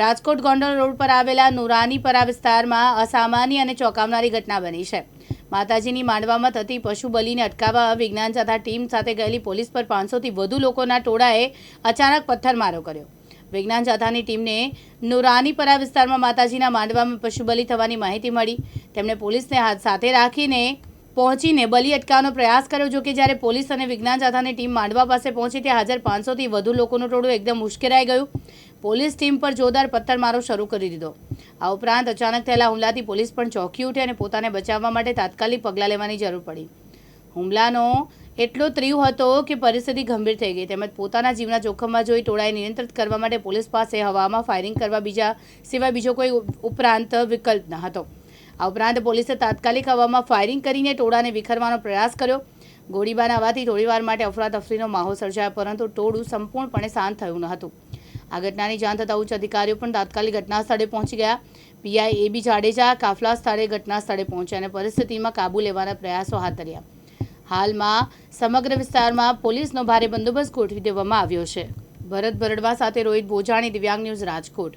Rajkot Gondal road પર આવેલા નુરાનીપરા વિસ્તારમાં અસામાન્ય અને ચોંકાવનારી ઘટના બની છે. માતાજીની માંડવામાં થતી પશુ બલિને અટકાવવા વિજ્ઞાન તથા ટીમ સાથે ગયેલી પોલીસ પર પાંચસોથી વધુ લોકોના ટોળાએ અચાનક પથ્થરમારો કર્યો. વિજ્ઞાન જાથાની ટીમને નુરાનીપરા વિસ્તારમાં માતાજીના માંડવામાં પશુ બલિ થવાની માહિતી મળી. તેમણે પોલીસને હાથ સાથે રાખીને પહોંચીને બલી અટકાવવાનો પ્રયાસ કર્યો, જો કે જ્યારે પોલીસ અને વિજ્ઞાન જાથાની ટીમ માંડવા પાસે પહોંચી, ત્યાં હાજર પાંચસોથી વધુ લોકોનું ટોળું એકદમ ઉશ્કેરાઈ ગયું. પોલીસ ટીમ પર જોરદાર પથ્થરમારો શરૂ કરી દીધો. આ ઉપરાંત અચાનક થયેલા હુમલાથી પોલીસ પણ ચોંકી ઉઠી અને પોતાને બચાવવા માટે તાત્કાલિક પગલાં લેવાની જરૂર પડી. હુમલાનો એટલો ત્રીવ હતો કે પરિસ્થિતિ ગંભીર થઈ ગઈ. તેમજ પોતાના જીવના જોખમમાં જોઈ ટોળાએ નિયંત્રિત કરવા માટે પોલીસ પાસે હવામાં ફાયરિંગ કરવા બીજા સિવાય બીજો કોઈ ઉપરાંત વિકલ્પ ન હતો. આ ઉપરાંત પોલીસે તાત્કાલિક હવામાં ફાયરિંગ કરીને ટોળાને વિખરવાનો પ્રયાસ કર્યો. ગોળીબાર આવવાથી થોડીવાર માટે અફરાતફરીનો માહોલ સર્જાયો, પરંતુ ટોળું સંપૂર્ણપણે શાંત થયું ન હતું. આ ઘટનાની જાણ થતાં ઉચ્ચ અધિકારીઓ પણ તાત્કાલિક ઘટના સ્થળે પહોંચી ગયા. પીઆઈ એ બી જાડેજા કાફલા સ્થળે ઘટના સ્થળે પહોંચ્યા અને પરિસ્થિતિમાં કાબૂ લેવાના પ્રયાસો હાથ ધર્યા. હાલમાં સમગ્ર વિસ્તારમાં પોલીસનો ભારે બંદોબસ્ત ગોઠવી દેવામાં આવ્યો છે. ભરત ભરડવા સાથે રોહિત ભોજાણી દિવ્યાંગ ન્યૂઝ રાજકોટ.